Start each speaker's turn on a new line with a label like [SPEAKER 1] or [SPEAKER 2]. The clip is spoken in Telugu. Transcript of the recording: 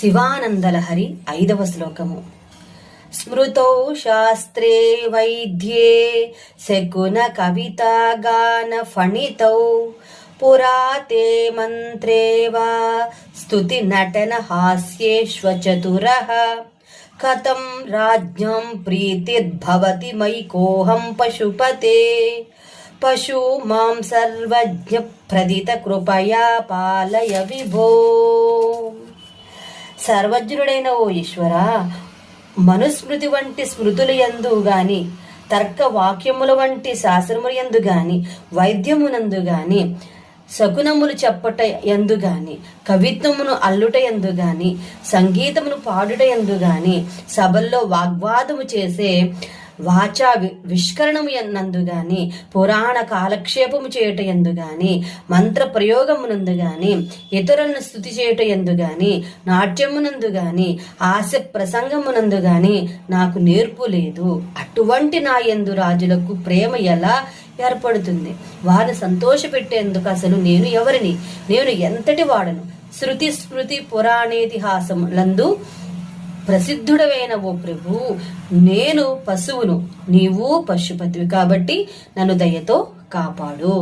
[SPEAKER 1] శివానందలహరి ఐదవ శ్లోకము. స్మృతౌ శాస్త్రే వైద్యే శకున కవితా గాన ఫణితౌ పురాతే మంత్రే వా స్తుతి నటన హాస్యేష్వ చతురః. కథం రాజ్యం ప్రీతిర్భవతి మయి కోహం పశుపతే. పశు మాం సర్వజ్ఞ ప్రదిత కృపయా పాలయ విభో. సర్వజ్ఞుడైన ఓ ఈశ్వర మనుస్మృతి వంటి స్మృతుల యందు గాని తర్క వాక్యముల వంటి శాస్త్రముల యందు గాని వైద్యమునందు గాని శకునములు చెప్పట ఎందు గాని కవిత్వమును అల్లుట ఎందు గాని సంగీతమును పాడుట ఎందు గాని సభల్లో వాగ్వాదము చేసే వాచా విష్కరణము నందు గాని పురాణ కాలక్షేపము చేయుట ఎందు గాని మంత్ర ప్రయోగమునందు గాని ఇతరులను స్థుతి చేయుట ఎందు గాని నాట్యమునందు గాని ఆశ ప్రసంగమునందు గాని నాకు నేర్పు లేదు. అటువంటి నా ఎందు రాజులకు ప్రేమ ఎలా ఏర్పడుతుంది? వారిని సంతోషపెట్టేందుకు అసలు నేను ఎవరిని? నేను ఎంతటి వాడను? శృతి స్మృతి పురాణేతిహాసములందు ప్రసిద్ధుడవైన ఓ ప్రభు నేను పశువును నీవు పశుపతివి కాబట్టి నన్ను దయతో కాపాడు.